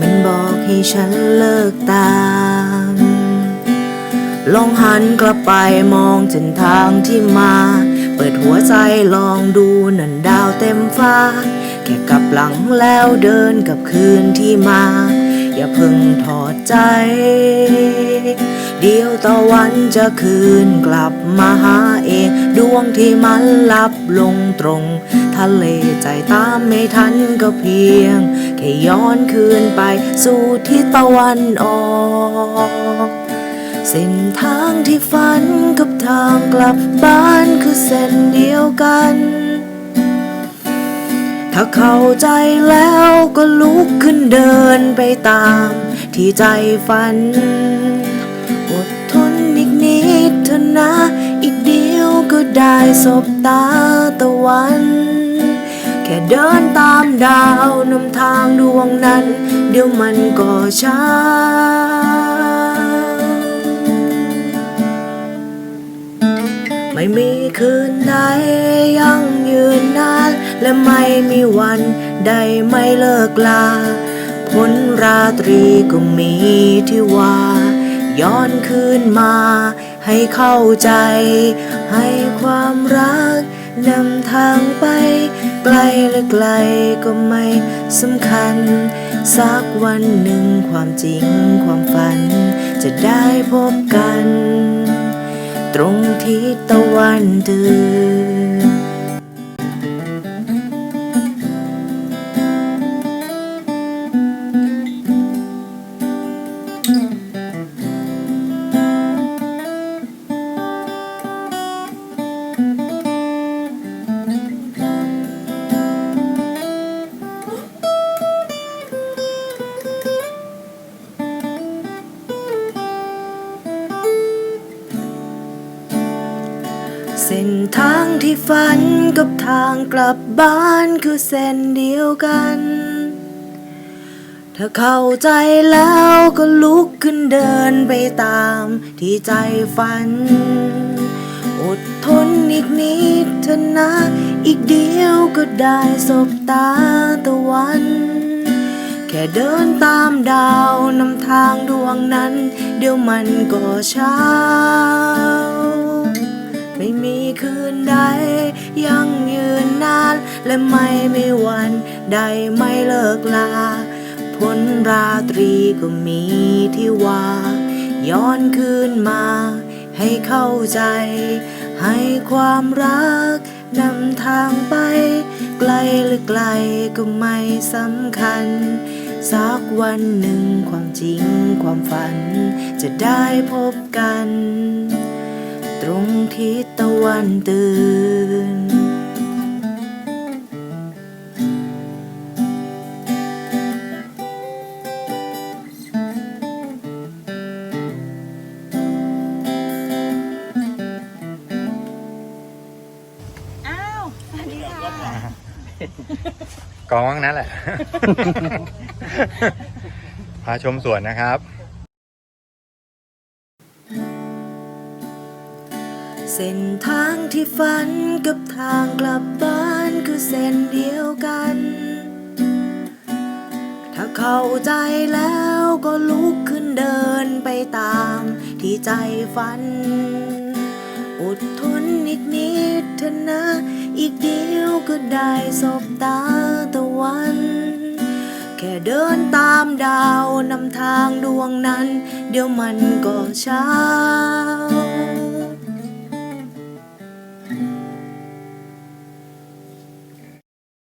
มันบอกให้ฉันเลิกตาม ลองหันกลับไปมองเส้นทางที่มา เปิดหัวใจลองดูนั่นดาวเต็มฟ้า แค่กลับหลังแล้วเดินกับคืนที่มา อย่าเพิ่งถอดใจ เดียวตะวันจะคืนกลับมาหาเอง ดวงที่มันลับลงตรง ทะเลใจตามไม่ทันก็เพียง แค่ย้อนคืนไปสู่ที่ตะวันออกเส้นทางที่ฝันกับทางกลับบ้านคือเส้นเดียวกัน ถ้าเข้าใจแล้วก็ลุกขึ้นเดินไปตามที่ใจฝัน ได้สบตาตะวัน แค่เดินตามดาวนำทางดวงนั้น เดี๋ยวมันก็ช้าไม่มีคืนใดยังยืนนาน และไม่มีวันใดไม่เลิกลาพ้นราตรีก็มีที่ว่า ย้อนคืนมา ให้เข้าใจ ให้ความรักนำทางไป ไกลหรือไกลก็ไม่สำคัญ สักวันหนึ่งความจริงความฝัน จะได้พบกัน ตรงที่ตะวันตื่น เส้นทางที่ฝันกับทางกลับบ้านคือเส้นเดียวกัน ถ้าเข้าใจแล้วก็ลุกขึ้นเดินไปตามที่ใจฝัน อดทนอีกนิดเถอะนะ อีกเดียวก็ได้สบตาตะวัน แค่เดินตามดาวนำทางดวงนั้น เดี๋ยวมันก็เช้า และไม่มีวันใดไม่เลิกลาพ้นราตรีก็มีที่ว่า ย้อนคืนมา ให้เข้าใจ ให้ความรักนำทางไป ไกลหรือไกลก็ไม่สำคัญ สักวันหนึ่งความจริงความฝัน จะได้พบกัน ตรงที่ตะวันตื่น สวัสดีค่ะกองว่างนั้นแหละ พาชมสวนนะครับ เส้นทางที่ฝันกับทางกลับบ้านคือเส้นเดียวกัน ถ้าเข้าใจแล้วก็ลุกขึ้นเดินไปตามที่ใจฝัน อดทนอีกนิ ได้สบตาตะวัน แค่เดินตามดาวนำทางดวงนั้น เดี๋ยวมันก็เช้า